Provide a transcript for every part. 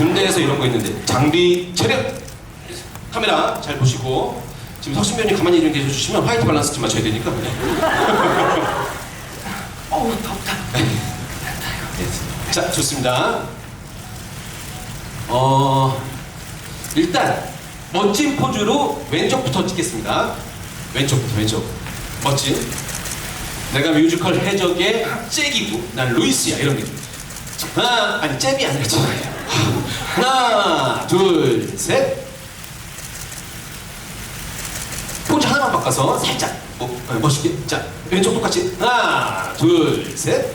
군대에서 이런 거 있는데 장비 체력 카메라 잘 보시고 지금 석신 배우님 가만히 좀 계셔주시면 화이트 밸런스 좀 맞춰야 되니까 네. 어우 덥다. 네. 자 좋습니다 어 일단 멋진 포즈로 왼쪽부터 찍겠습니다 왼쪽부터 왼쪽 멋진 내가 뮤지컬 해적의 잭이고 난 루이스야 이런 느낌 자, 하나 아니 잭이 아니라 잭이야 하나 둘 셋 포즈 하나만 바꿔서 살짝 뭐, 어, 멋있게 자 왼쪽 똑같이 하나 둘 셋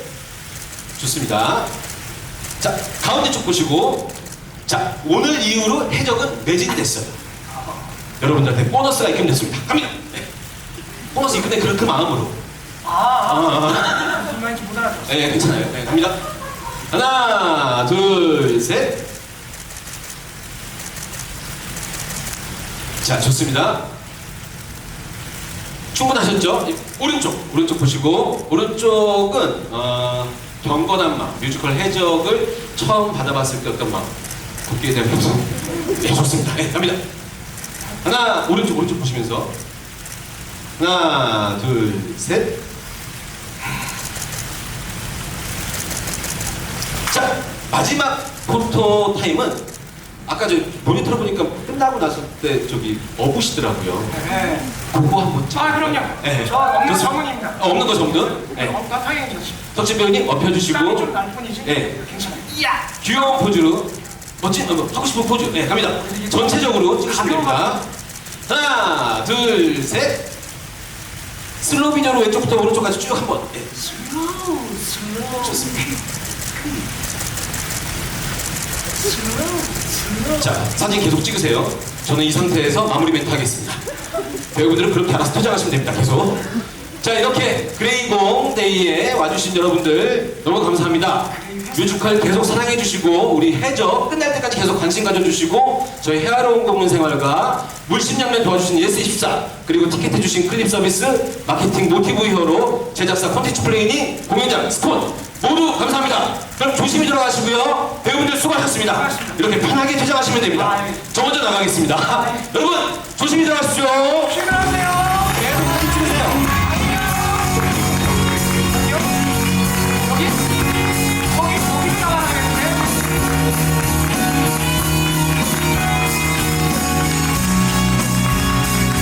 좋습니다 자 가운데 쪽 보시고 자 오늘 이후로 해적은 매진이 됐어요 여러분들한테 보너스가 입금됐습니다 갑니다 네. 보너스 입금된 그, 그 마음으로 아, 아, 아. 알아들었어. 네, 괜찮아요. 네, 갑니다. 하나, 둘, 셋. 자, 좋습니다. 충분하셨죠? 오른쪽, 오른쪽 보시고 오른쪽은 어, 경건한 마음, 뮤지컬 해적을 처음 받아봤을 때 어떤 마음? 대한 감성. 네, 좋습니다. 네, 갑니다. 하나, 오른쪽, 오른쪽 보시면서 하나, 둘, 셋. 자 마지막 포토 타임은 아까 저 모니터를 보니까 끝나고 나서 때 저기 어부시더라고요. 네. 그거 한번 찍. 아 그럼요. 네. 저 없는 좋습니다. 전문입니다. 어, 없는 거 전문. 네. 어, 나 당연히 그렇지. 석진 배우님 땀이 업혀주시고 좀날 뿐이지. 네. 괜찮아. 이야. 귀여운 포즈로 멋진 어, 하고 싶은 포즈. 네 갑니다. 전체적으로 찍으시면 됩니다. 하나 둘 셋. 슬로우 비디오로 왼쪽부터 오른쪽까지 쭉 한번. 네. 슬로우 슬로우 좋습니다. 슬로우 슬로우. 자, 사진 계속 찍으세요. 저는 이 상태에서 마무리 멘트 하겠습니다. 배우분들은 그렇게 알아서 퇴장하시면 됩니다. 계속. 자, 이렇게 그레이공 데이에 와주신 여러분들 너무 감사합니다. 뮤지컬 계속 사랑해주시고 우리 해적 끝날 때까지 계속 관심 가져주시고 저희 헤아로운 공문 생활과 물심양면 도와주신 예스24 그리고 티켓 해주신 클립 서비스 마케팅 모티브 히어로 제작사 콘텐츠 플레이닝 공연장 스톤 모두 감사합니다. 그럼 조심히 들어가시고요. 배우분들 수고 하셨습니다. 이렇게 편하게 퇴장하시면 됩니다. 저 먼저 나가겠습니다. 여러분 조심히 들어가십시오.